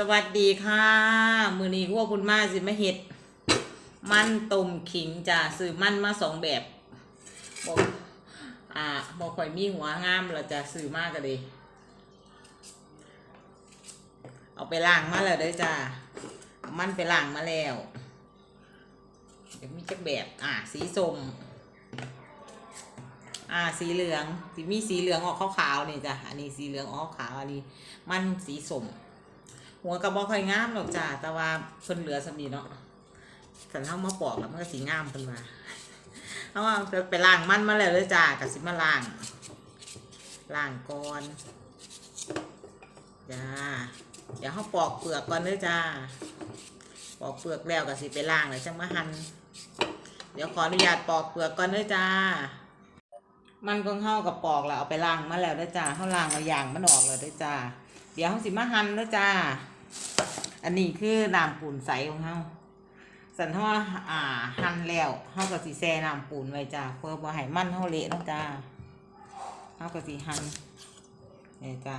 สวัสดีค่ะ มือนี้พวกคุณมาสิมาเห็ด มันต้มขิงจ้ะซื้อมันมาสองแบบบอกอ่าบอกข่อยมีหัวงามเราจะซื้อมากกันเลยเอาไปล้างมาแล้วเด้อจ้ามันไปล้างมาแล้วเดี๋ยวมีจักแบบ อ่า สีส้มอ่า สีเหลืองที่มีสีเหลืองออกขาวๆนี่จ้ะอันนี้สีเหลืองออกขาวอันนี้ มันสีส้ม หัวกระบอกค่อยงามหรอกจ้าแต่ว่าเพิ่นเหลือสำนีเนาะสันเท้ามาปอกแล้วมันก็สีงามเพิ่นมาเอาว่าไปล้างมันมาแล้วเลยจ้ากับสิมาล้างล้างก่อนจ้าเดี๋ยวเขาปอกเปลือกก่อนเลยจ้าปอกเปลือกแล้วกับสิไปล้างเลยจังมาหั่นเดี๋ยวขออนุญาตปอกเปลือกก่อนเลยจ้ามันของเฮากับปอกแล้วเอาไปล้างมาแล้วเด้อจ้าเฮาล้างเอาอย่างมันออกแล้วเด้อจ้า ดี๋ยวเขาสิมาหั่นแล้วจ้า อันนี้คือน้ำปูนใสของเขาสันเขาว่าอ่าหั่นแล้วเขาก็สิแช่น้ำปูนไว้จ้าเพื่อบ่ให้มันเขาเละนะจ้าเขาก็สิหั่นนี่ยจ้า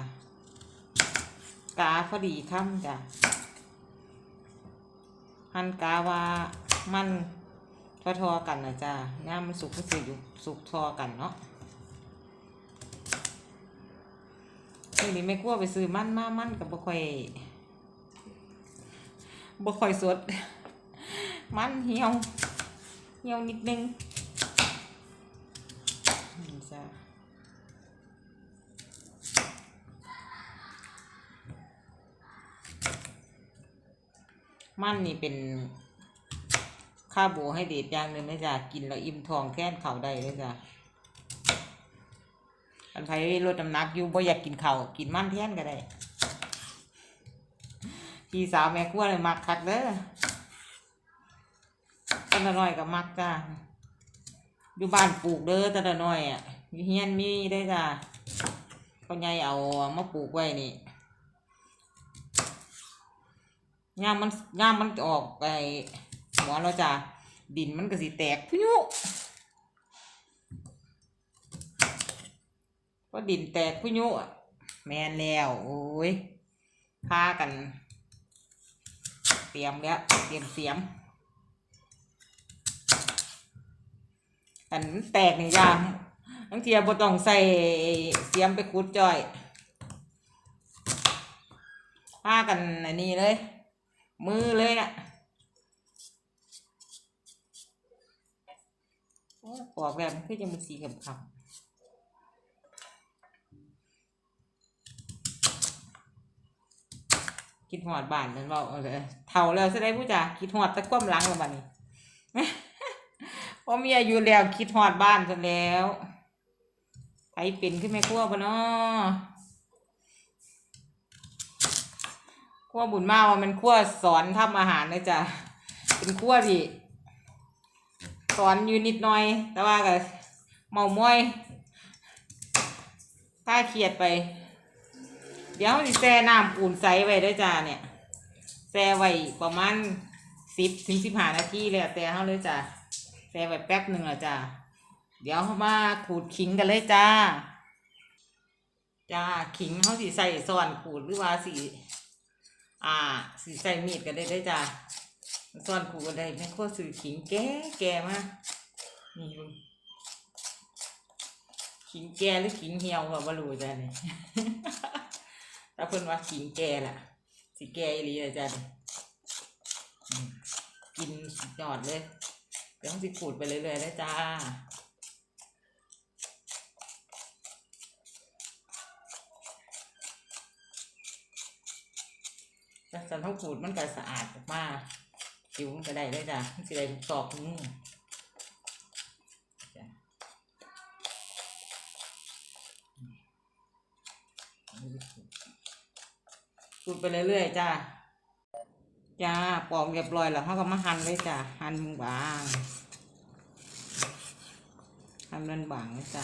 กาพอดีค่ำจ้าหั่นกาว่ามันทอๆกันนะจ้าน้ำมันสุกก็สิอยู่สุกทอกันเนาะ ทีนี้ไม่กลัวไปซื้อมันมามันกับบ่ค่อยบ่ค่อยสด มันเหี่ยว เหี่ยวนิดนึงนี่จ้ะมันนี่เป็นค่าโบให้เดทอย่างหนึ่งนะจ๊ะกินแล้วอิ่มท้องแค้นเข่าได้เลยจ้ะ ไผลดน้ำหนักอยู่บ่อยากกินข้าวกินมันแทนก็ได้พี่สาวแม่ครัวเลยมักคักเด้อตะละน้อยก็มักจ้าอยู่บ้านปลูกเด้อตะละน้อยอะอยู่เฮียนมีได้จ้าพ่อใหญ่เอามาปลูกไว้นี่ย่ามมันย่ามมันออกไปหัวเราจ้าดินมันก็สิแตกพุยุ ก็ดินแตกพุยุอะแมนแล้วโอ้ยพากัน เตรียมแล้ว เตรียมเสียมอันแตกนี่ยามบางทีบ่ต้องใส่เสียมไปขุดจ่อยพากันอันนี้เลย มือเลยน่ะปอกแบบมันคือจะมีสีขาวๆ คิดหอดบ้านนั่นบอกเออเท่าแล้วแสดงผู้จ่าคิดหอดตะกว้มหลังแล้วบ้านี้พอมีอายุแล้วคิดหอดบ้านซะแล้วใครเป็นขึ้นแม่ครัวปะเนาะครัวบุญมาว่ามันครัวสอนทำอาหารนะจ๊ะเป็นครัวที่สอนอยู่นิดหน่อย แต่ว่าก็เมามอยถ้าเครียดไป เดี๋ยวสิแช่น้ำปูนใสไว้ด้วยจ้าเนี่ยแช่ไว้ประมาณสิบถึงสิบห้านาทีเลยแต่เขาเลยจ้าแช่ไว้แป๊บหนึ่งและจ้าเดี๋ยวเขามาขูดขิงกันเลยจ้า จ้าขิงเขาสีใส่ซ่อนขูดหรือว่าสีอ่าสีใส่มีดกันได้ได้จ้าซ่อนขูดกันได้แม่โคตรสื่อขิงแก่แก่มากนี่ขิงแก่หรือขิงเหี่ยวก็บ่รู้จ้าเนี่ย ถ้าเพิ่นว่าขิงแก่ล่ะ สิแก่อีหลีเลยจ้ะนี่อืมกินยอดเลยเดี๋ยวต้องสิขูดไปเรื่อยๆเลยจ้าจากสันท้องขูดมันก็สะอาดออกผิวมันก็ได้เลยจ้ะมันสิได้ทุกซอกทุกมุม ขูดไปเรื่อยๆจ้าจ้าปอกเรียบร้อยแล้วเขาก็มาหั่นเลยจ้ะหั่นบางหั่นมันบางเลยจ้ะ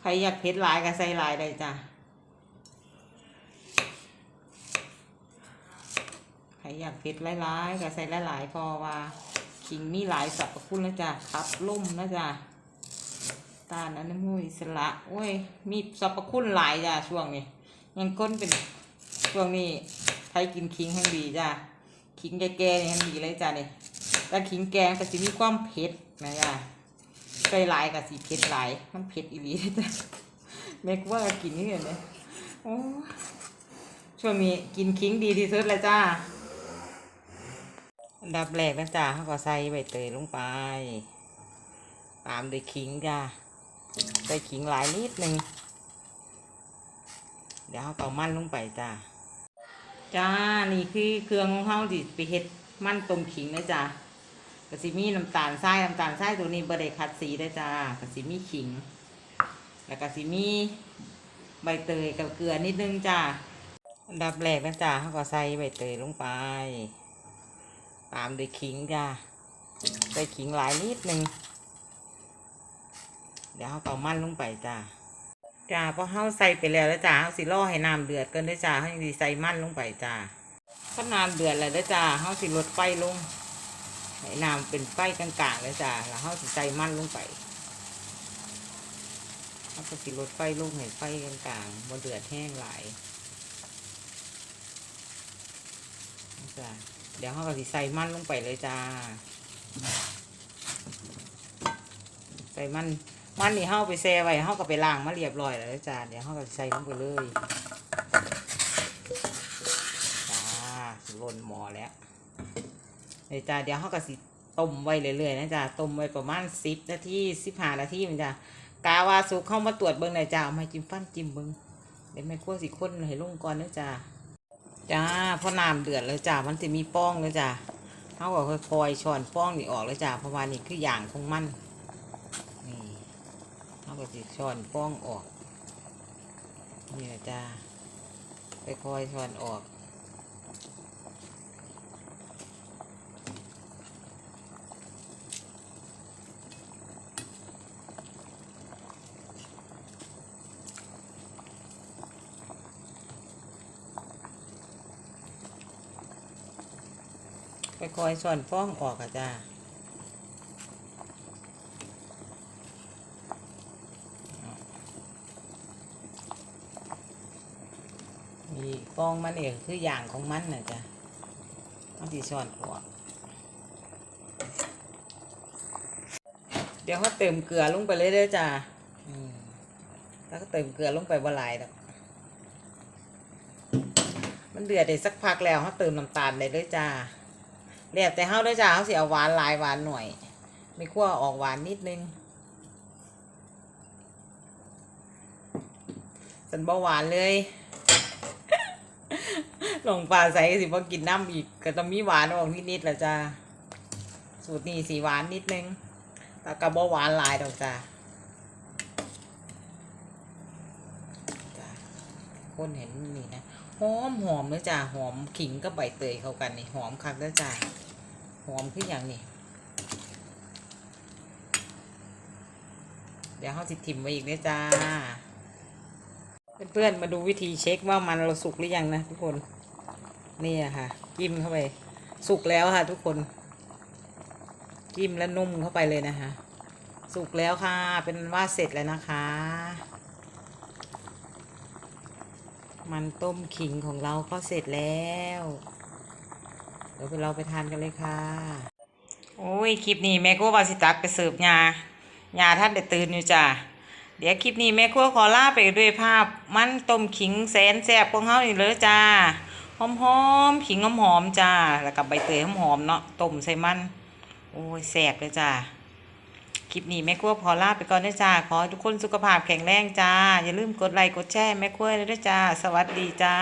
ใครอยากเผ็ดหลายก็ใส่หลายได้จ้ะใครอยากเผ็ดหลายๆก็ใส่หลายๆพอว่าขิงมีหลายสรรพคุณนะจ๊ะขับล่มนะจ๊ะ ตาลอนุมูลอิสระโอ้ย มีสรรพคุณหลายจ้ะช่วงนี้ ยังก้นเป็นช่วงนี้ใครกินขิงแห้งดีจ้ะขิงแก่ๆนี่แห้งดีเลยจ้ะนี่แต่ขิงแกงก็สิมีความเผ็ดนะจ้ะใส่หลายกับสีเผ็ดหลายมันเผ็ดอีหลีจ้ะแม่กว่าก็กินนี่เห็นไหมโอ้ช่วงนี้กินขิงดีที่สุดเลยจ้าดับแรกนะจ้ะเขาก็ใส่ใบเตยลงไป ตามด้วยขิงจ้า ใส่ขิงหลายนิดนึง เดี๋ยวเขาเอามันลงไปจ้า จ้า นี่คือเครื่องของเขาที่ไปเฮ็ดมันต้มขิงนะจ้ากระสิมีน้ำตาลทรายน้ำตาลทรายตัวนี้บริคัดสีได้จ้ากระสิมีขิง แล้วกระสิมีใบเตยกับเกลือนิดนึงจ้าดับแรกนะจ้าเขาก็ใส่ใบเตยลงไป ตามด้วยขิงจ้าใส่ขิงหลายนิดนึง ดี๋ยวเขาเอามันลงไปจ้าจ้าพอเฮาใส่ไปแล้วแล้วจ้าเฮาสิรอให้น้ำเดือดกันด้วยจ้าเฮายังสิใส่มันลงไปจ้าพอน้ำเดือดแล้วเด้อจ้าเฮาสิลดไฟลงให้น้ำเป็นไฟกลางๆเลยจ้าแล้วเฮาสิใส่มันลงไปเฮาก็สิลดไฟลงให้ไฟกลางๆบ่เดือดแห้งหลายจ้าเดี๋ยวเฮาก็สิใส่มันลงไปเลยจ้าใส่มัน มันนี่เฮาไปแช่ไว้เฮาก็ไปล้างมาเรียบร้อยแล้วจ้าเดี๋ยวเฮาก็ใส่ลงไปเลยจ้าสิล้นหม้อแล้วเดี๋ยวจ้าเดี๋ยวเฮาก็สิต้มไว้เรื่อยๆนะจ้าต้มไว้ประมาณสิบนาทีสิบห้านาทีมันจ้ากาวาสุกเข้ามาตรวจเบิ่งหน่อยจ้าเอามาจิ้มฟันจิ้มเบิ่งเดี๋ยวแม่ครัวสิคนให้ลงก่อนนะจ้าจ้าพอน้ำเดือดแล้วจ้ามันจะมีป้องแล้วจ้าเฮาก็ค่อยๆช้อนป้องนี่ออกแล้วจ้าเพราะว่านี่คืออย่างของมันนี่เอา ก็สิช้อนป้องออกเนี่แหละจ้าไปคอยช้อนออกไปคอยช้อนป้องออกอะจ้า มีฟองมันเองคืออย่างของมันนะจ๊ะต้องสีช้อนออกเดี๋ยวเขาเติมเกลือลงไปเลยเด้อจ้ะแล้วก็เติมเกลือลงไปบ่หลายดอกมันเดือดได้สักพักแล้วเขาเติมน้ำตาลเลยเด้อจ้าแล้วแต่เขาเด้อจ้าเขาเสิเอาหวานลายหวานหน่อย ไม่คั่วออกหวานนิดนึงสันเบาหวานเลย ลงปลาใส่สิบ่กินน้ำอีกก็ต้องมีหวานออกนิดๆแหละจ้าสูตรนี้สีหวานนิดนึงแต่กระบอกหวานลายดอกจ้าคนเห็นนี่นะหอมหอมเลยจ้าหอมขิงกับใบเตยเข้ากันนี่หอมคักเลยจ้าหอมคืออย่างนี้เดี๋ยวเขาสิทิมไว้อีกเลยจ้าเพื่อนๆมาดูวิธีเช็คว่ามันเราสุกหรือยังนะทุกคน นี่ค่ะ จิ้มเข้าไป สุกแล้วค่ะ ทุกคน จิ้มแล้วนุ่มเข้าไปเลยนะคะ สุกแล้วค่ะ เป็นว่าเสร็จแล้วนะคะ มันต้มขิงของเราก็เสร็จแล้วเดี๋ยวเราไปทานกันเลยค่ะ โอ้ยคลิปนี้แม่ก็ว่าสิตักไปเสิร์ฟยายาท่านได้ตื่นอยู่จ้ะเดี๋ยวคลิปนี้แม่ครัวขอลาไปด้วยภาพ มันต้มขิงแสนแซ่บของเฮานี่เลยจ้า หอมหอมๆขิงหอมหอมๆจ้า แล้วกับใบเตยหอมหอมเนาะต้มใส่มัน โอ้ยแซ่บเลยจ้า คลิปนี้แม่ครัวขอลาไปก่อนนะจ้า ขอทุกคนสุขภาพแข็งแรงจ้า อย่าลืมกดไลค์กดแชร์แม่ครัวเลยด้วยจ้า สวัสดีจ้า